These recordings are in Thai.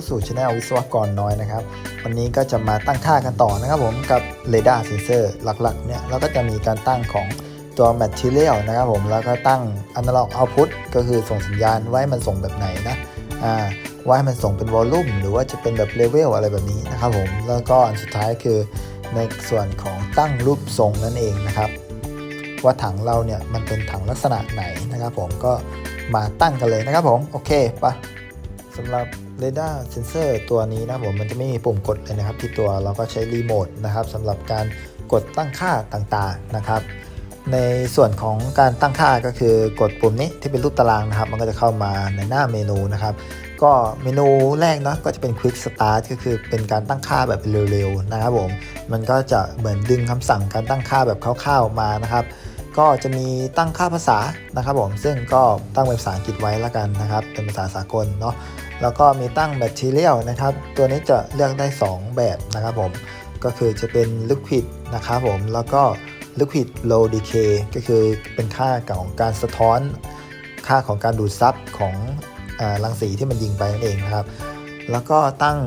าสู่ช anel วิศวกรน้อยนะครับ วันนี้ก็จะมาตั้งค่ากันต่อนะครับผมกับ Radar Sensor หลักๆเนี่ยเราก็จะมีการตั้งของตัว Material นะครับผมแล้วก็ตั้ง Analog Output ก็คือส่งสัญญาณไว้มันส่งแบบไหนนะอ่าไว้มันส่งเป็น Volume หรือว่าจะเป็นแบบ Level อะไรแบบนี้นะครับผมแล้วก็อันสุดท้ายคือในส่วนของตั้งรูปทรงนั่นเองนะครับ ว่าถังเราเนี่ยมันเป็นถังลักษณะไหนนะครับผมก็มาตั้งกันเลยนะครับผม โอเคปะ สำหรับ Radar Sensor ตัวนี้นะผมมันจะไม่มีปุ่มกดเลยนะครับ ที่ตัวเราก็ใช้รีโมทนะครับสำหรับการกดตั้งค่าต่างๆนะครับ ในส่วนของการตั้งค่าก็คือกดปุ่มนี้ที่เป็นรูปตารางนะครับ มันก็จะเข้ามาในหน้าเมนูนะครับ ก็เมนูแรกเนาะก็จะเป็น Quick Start ก็คือเป็นการตั้งค่าแบบเร็วๆนะครับผมมันก็จะเหมือนดึงคำสั่งการตั้งค่าแบบคร่าวๆมานะครับ ก็จะมีตั้งค่าภาษานะครับผมซึ่งก็ตั้งเป็นภาษาอังกฤษไว้ล้วกันนะครับ เป็นภาษาสากลเนาะแล้วก็มีตั้ง Material นะครับ ตัวนี้จะเลือกได้ 2 แบบนะครับผมก็คือจะเป็น Liquid นะครับผมแล้วก็ Liquid Low Decay ก็คือเป็นค่าของการสะท้อน ค่าของการดูดซับของรังสีที่มันยิงไปนั่นเองนะครับ แล้วก็ตั้ง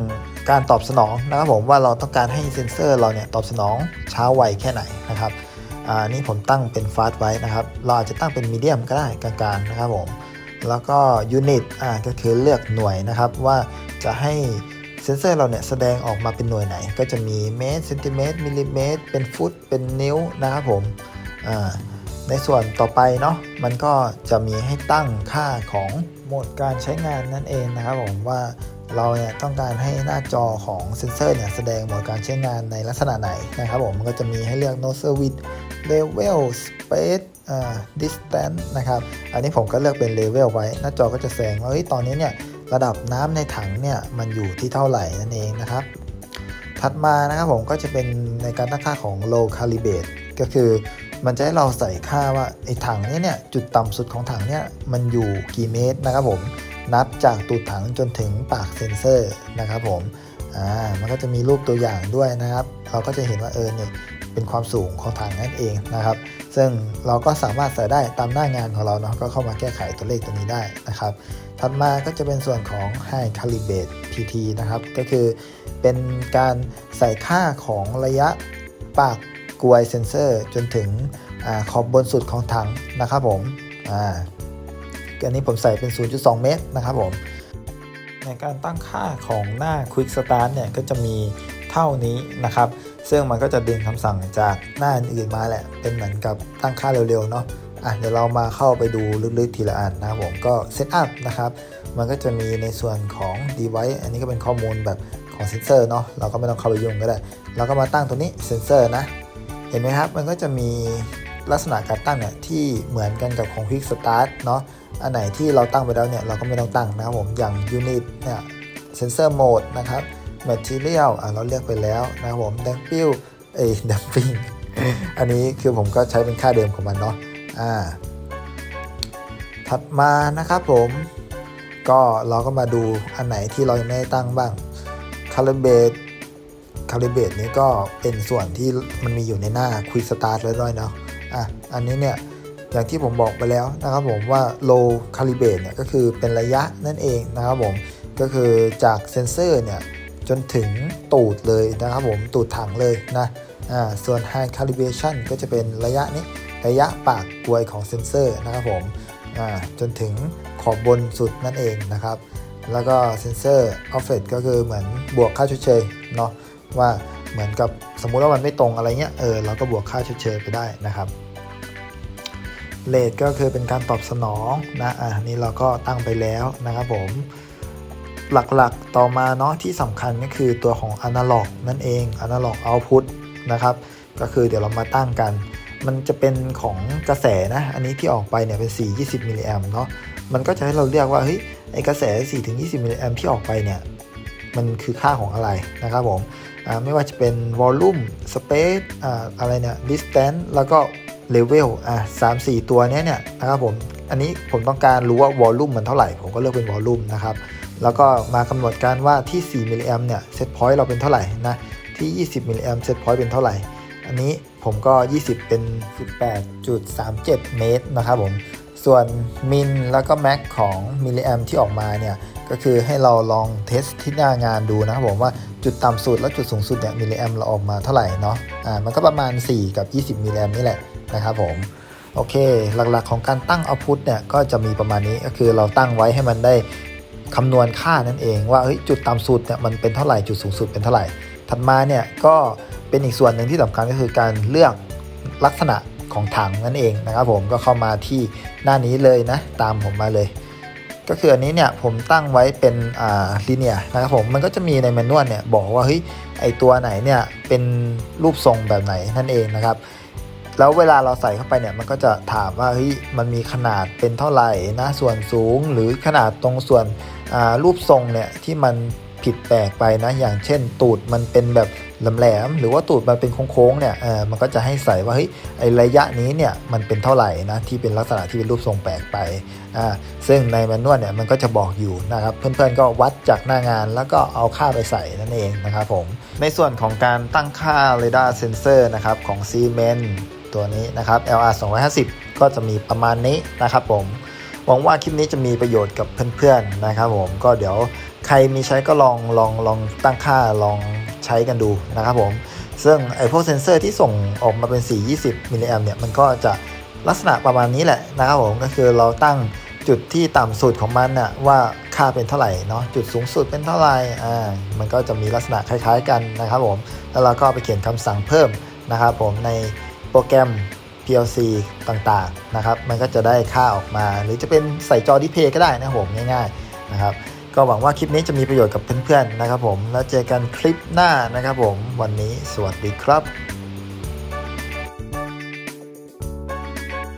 การตอบสนองนะครับผมว่าเราต้องการให้เซ็นเซอร์เราเนี่ยตอบสนองช้าไวแค่ไหนนะครับ อ่านี่ผมตั้งเป็นฟาสต์ไว้นะครับ เราอาจจะตั้งเป็นมีเดียมก็ได้กลางๆนะครับผม แล้วก็ยูนิตอ่าก็คือเลือกหน่วยนะครับ ว่าจะให้เซนเซอร์เราเนี่ยแสดงออกมาเป็นหน่วยไหน ก็จะมีเมตรเซนติเมตรมิลลิเมตรเป็นฟุต เป็นนิ้วนะครับผมอ่าในส่วนต่อไปเนาะมันก็จะมีให้ตั้งค่าของโหมดการใช้งานนั่นเองนะครับผมว่า เราเนี่ยต้องการให้หน้าจอของเซนเซอร์เนี่ยแสดงโหมดการใช้งานในลักษณะไหนนะครับผมมันก็จะมีให้เลือก no service level space อ่า distance นะครับ อันนี้ผมก็เลือกเป็น level ไว้ หน้าจอก็จะแสดงว่าเฮ้ยตอนนี้เนี่ยระดับน้ำในถังเนี่ยมันอยู่ที่เท่าไหร่นั่นเองนะครับ ถัดมานะครับผมก็จะเป็นในการตั้งค่าของ low calibrate ก็คือมันจะให้เราใส่ค่าว่าไอ้ถังนี้เนี่ยจุดต่ำสุดของถังเนี่ยมันอยู่กี่เมตรนะครับผม นับจากตูดถังจนถึงปากเซ็นเซอร์นะครับผมอ่ามันก็จะมีรูปตัวอย่างด้วยนะครับ เราก็จะเห็นว่าเออเนี่ยเป็นความสูงของถังนั่นเองนะครับ ซึ่งเราก็สามารถใส่ได้ตามหน้างานของเราเนาะก็เข้ามาแก้ไขตัวเลขตัวนี้ได้นะครับ ถัดมาก็จะเป็นส่วนของ High Calibrate PT นะครับ ก็คือเป็นการใส่ค่าของระยะปากกลวยเซนเซอร์จนถึงอขอบบนสุดของถังนะครับผม อันนี้ผมใส่เป็น 0.2 เมตรนะครับผม ในการตั้งค่าของหน้า Quick Start เนี่ยก็จะมีเท่านี้นะครับ ซึ่งมันก็จะดึงคำสั่งจากหน้าอื่นมาแหละ เป็นเหมือนกับตั้งค่าเร็วๆเนาะอะเดี๋ยวเรามาเข้าไปดูลึกๆทีละอันนะครับผมก็เซตอัพนะครับ มันก็จะมีในส่วนของ device อันนี้ก็เป็นข้อมูลแบบของเซนเซอร์เนาะเราก็ไม่ต้องเข้าไปยุ่งก็ได้ เราก็มาตั้งตัวนี้เซนเซอร์นะ เห็นไหมครับ มันก็จะมีลักษณะการตั้งเนี่ยที่เหมือนกันกับของ Quick Start เนาะ อันไหนที่เราตั้งไปแล้วเนี่ยเราก็ไม่ต้องตั้งนะครับผมอย่าง Unit เนี่ย Sensor Mode นะครับ Material อะเราเลือกไปแล้วนะครับผม Damping เอ้ย Damping อันนี้คือผมก็ใช้เป็นค่าเดิมของมันเนาะอ่าถัดมานะครับผมก็เราก็มาดูอันไหนที่เรายังไม่ได้ตั้งบ้าง Calibrate Calibrate นี้ก็เป็นส่วนที่มันมีอยู่ในหน้า Quick Start เรียบร้อยๆเนาะอะอันนี้เนี่ย อย่างที่ผมบอกไปแล้วนะครับผมว่า low calibrate เนี่ยก็คือเป็นระยะนั่นเองนะครับผมก็คือจากเซนเซอร์เนี่ยจนถึงตูดเลยนะครับผมตูดถังเลยนะอ่าส่วน high calibration ก็จะเป็นระยะนี้ระยะปากกลวยของเซนเซอร์นะครับผมอ่าจนถึงขอบบนสุดนั่นเองนะครับ แล้วก็เซนเซอร์ offset ก็คือเหมือนบวกค่าชดเชยเนาะว่าเหมือนกับสมมุติว่ามันไม่ตรงอะไรเงี้ยเออเราก็บวกค่าชดเชยไปได้นะครับ เลทก็คือเป็นการตอบสนองนะอะนี่เราก็ตั้งไปแล้วนะครับผม หลักๆต่อมาเนาะที่สำคัญก็คือตัวของ Analog นั่นเอง Analog Output นะครับก็คือเดี๋ยวเรามาตั้งกัน มันจะเป็นของกระแสนะ อันนี้ที่ออกไปเนี่ยเป็น 4 20 มิลลิแอมเนาะมันก็จะให้เราเรียกว่าเฮ้ยไอกระแส 4 ถึง 20 มิลลิแอมที่ออกไปเนี่ยมันคือค่าของอะไรนะครับผมไม่ว่าจะเป็น volume space อ่าอะไรเนี่ย distance แล้วก็ level อะสามสี่ตัวเนี้ยเนี่ยนะครับผมอันนี้ผมต้องการรู้ว่า volume มันเท่าไหร่ ผมก็เลือกเป็น volume นะครับแล้วก็มากำหนดการว่าที่ 4 มิลลิแอมเนี่ยเซตพอยต์เราเป็นเท่าไหร่นะที่ 20 มิลลิแอมเซตพอยต์เป็นเท่าไหร่ อันนี้ผมก็ 20 เป็น 18.37 เมตรนะครับผมส่วนมินแล้วก็แม็กของมิลลิแอมที่ออกมาเนี่ยก็ก็คือให้เราลองเทสที่หน้างานดูนะครับผมว่าจุดต่ำสุดและจุดสูงสุดเนี่ยมิลลิแอมเราออกมาเท่าไหร่เนาะอ่ามันก็ประมาณ 4 กับ 20 มิลลิแอมนี่แหละ นะครับผมโอเค หลักๆของการตั้งเอาพุทเนี่ยก็จะมีประมาณนี้ก็คือเราตั้งไว้ให้มันได้คำนวณค่านั่นเอง ว่าเฮ้ยจุดต่ำสุดเนี่ยมันเป็นเท่าไหร่จุดสูงสุดเป็นเท่าไหร่ ถัดมาเนี่ยก็เป็นอีกส่วนหนึ่งที่สำคัญก็คือการเลือกลักษณะของถังนั่นเองนะครับผมก็เข้ามาที่หน้านี้เลยนะตามผมมาเลย ก็คืออันนี้เนี่ยผมตั้งไว้เป็นอ่าลีเนียนะครับผมมันก็จะมีในแมนนวลเนี่ยบอกว่าเฮ้ยไอตัวไหนเนี่ยเป็นรูปทรงแบบไหนนั่นเองนะครับ แล้วเวลาเราใส่เข้าไปเนี่ยมันก็จะถามว่าเฮ้ยมันมีขนาดเป็นเท่าไหร่นะส่วนสูงหรือขนาดตรงส่วนรูปทรงเนี่ยที่มันผิดแปลกไปนะอย่างเช่น ตูดมันเป็นแบบแหลมๆหรือว่าตูดมันเป็นโค้งๆเนี่ยเออมันก็จะให้ใส่ว่าเฮ้ยไอระยะนี้เนี่ยมันเป็นเท่าไหร่นะที่เป็นลักษณะที่เป็นรูปทรงแปลกไปอ่าซึ่งในแมนนวลเนี่ยมันก็จะบอกอยู่นะครับเพื่อนๆก็วัดจากหน้างานแล้วก็เอาค่าไปใส่นั่นเองนะครับผมในส่วนของการตั้งค่าเรดาร์เซนเซอร์นะครับของ c m e n ตัวนี้นะครับ LR 250 ก็จะมีประมาณนี้นะครับผมหวังว่าคลิปนี้จะมีประโยชน์กับเพื่อนๆนะครับผมก็เดี๋ยวใครมีใช้ก็ลองลองลองตั้งค่าลองใช้กันดูนะครับผม ซึ่งไอพวกเซนเซอร์ที่ส่งออกมาเป็น 420 มิลลิแอมเนี่ยมันก็จะลักษณะประมาณนี้แหละนะครับผมก็คือเราตั้งจุดที่ต่ำสุดของมันน่ะว่าค่าเป็นเท่าไหร่เนาะจุดสูงสุดเป็นเท่าไหร่อ่ามันก็จะมีลักษณะคล้าย ๆ กันนะครับผม แล้วเราก็ไปเขียนคำสั่งเพิ่มนะครับผมใน โปรแกรม PLC ต่างๆนะครับ มันก็จะได้ค่าออกมา หรือจะเป็นใส่จอดิสเพย์ก็ได้นะผมง่ายๆนะครับก็หวังว่าคลิปนี้จะมีประโยชน์กับเพื่อนๆนะครับผมแล้วเจอกันคลิปหน้านะครับผมวันนี้สวัสดีครับ